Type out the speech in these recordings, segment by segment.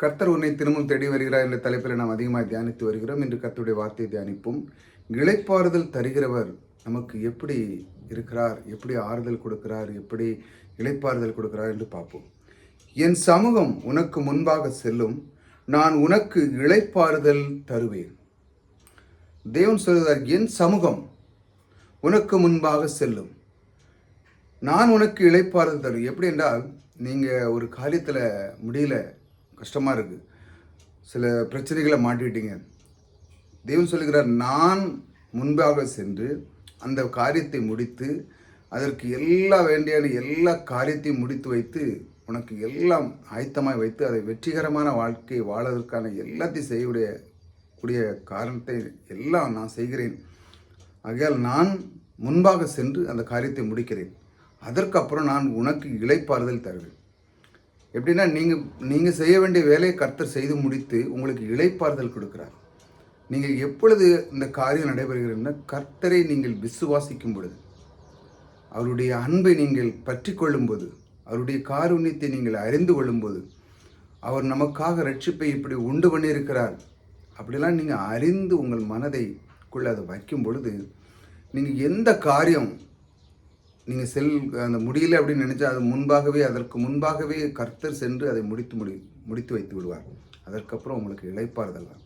கர்த்தர் உன்னை திரும்பவும் தேடி வருகிறார் என்ற தலைப்பில் நாம் அதிகமாக தியானித்து வருகிறோம். இன்று கர்த்தருடைய வார்த்தையை தியானிப்போம். இழைப்பாறுதல் தருகிறவர் நமக்கு எப்படி இருக்கிறார்? எப்படி ஆறுதல் கொடுக்கிறார்? எப்படி இழைப்பாறுதல் கொடுக்கிறார் என்று பார்ப்போம். என் சமூகம் உனக்கு முன்பாக செல்லும் நான் உனக்கு இழைப்பாறுதல் தருவேன். தேவன் சொல்கிறார் என் சமூகம் உனக்கு முன்பாக செல்லும் நான் உனக்கு இழைப்பாறுதல் தருவேன். எப்படி என்றால் நீங்கள் ஒரு காரியத்தில் முடியல கஷ்டமாக இருக்குது சில பிரச்சனைகளை மாட்டிக்கிட்டீங்க. தெய்வம் சொல்லுகிறார் நான் முன்பாக சென்று அந்த காரியத்தை முடித்து அதற்கு எல்லா வேண்டியான எல்லா காரியத்தையும் முடித்து வைத்து உனக்கு எல்லாம் ஆயத்தமாய் வைத்து அதை வெற்றிகரமான வாழ்க்கை வாழ்வதற்கான எல்லாத்தையும் செய்யக்கூடிய கூடிய காரணத்தை எல்லாம் நான் செய்கிறேன். ஆகையால் நான் முன்பாக சென்று அந்த காரியத்தை முடிக்கிறேன். அதற்கப்புறம் நான் உனக்கு இழைப்பாறுதல் தருவேன். எப்படின்னா நீங்கள் நீங்கள் செய்ய வேண்டிய வேலையை கர்த்தர் செய்து முடித்து உங்களுக்கு இளைப்பாறுதல் கொடுக்கிறார். நீங்கள் எப்பொழுது இந்த காரியம் நடைபெறுகிறதுனா கர்த்தரை நீங்கள் விசுவாசிக்கும் பொழுது அவருடைய அன்பை நீங்கள் பற்றி கொள்ளும்போது அவருடைய காரூண்யத்தை நீங்கள் அறிந்து கொள்ளும்போது அவர் நமக்காக ரட்சிப்பை இப்படி உண்டு பண்ணியிருக்கிறார். அப்படிலாம் நீங்கள் அறிந்து உங்கள் மனதைக்குள்ளே அதை வைக்கும் பொழுது நீங்கள் எந்த காரியம் நீங்கள் செல் அந்த முடியல அப்படின்னு நினச்சா அது முன்பாகவே அதற்கு முன்பாகவே கர்த்தர் சென்று அதை முடித்து முடி முடித்து வைத்து விடுவார். அதற்கப்புறம் உங்களுக்கு இளைப்பாறுதல் தான்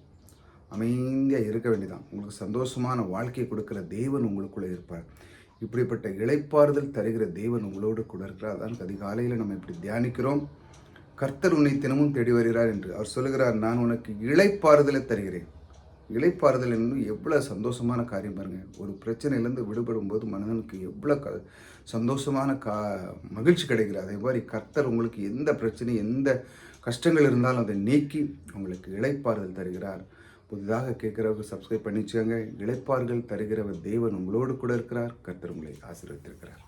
அமைதியாக இருக்க வேண்டியதான் உங்களுக்கு சந்தோஷமான வாழ்க்கையை கொடுக்குற தேவன் உங்களுக்குள்ளே இருப்பார். இப்படிப்பட்ட இளைப்பாறுதல் தருகிற தேவன் உங்களோடு கூட இருக்கிறார். அதான் அதிகாலையில் நம்ம இப்படி தியானிக்கிறோம். கர்த்தர் உன்னை தினமும் தேடி வருகிறார் என்று. அவர் சொல்லுகிறார் நான் உனக்கு இளைப்பாறுதலை தருகிறேன். இளைப்பாறுதல் என்று எவ்வளோ சந்தோஷமான காரியம் பாருங்கள் ஒரு பிரச்சனையிலேருந்து விடுபடும் போது மனிதனுக்கு எவ்வளோ க சந்தோஷமான கா மகிழ்ச்சி கிடைக்கிறது அதே மாதிரி கர்த்தர் உங்களுக்கு எந்த பிரச்சனை எந்த கஷ்டங்கள் இருந்தாலும் அதை நீக்கி உங்களுக்கு இளைப்பாறுதல் தருகிறார். புதிதாக கேட்குறவங்க சப்ஸ்கிரைப் பண்ணி வச்சுக்கோங்க இளைப்பாறுதல் தருகிறவர் தேவன் உங்களோடு கூட இருக்கிறார். கர்த்தர் உங்களை ஆசீர்வதித்திருக்கிறார்.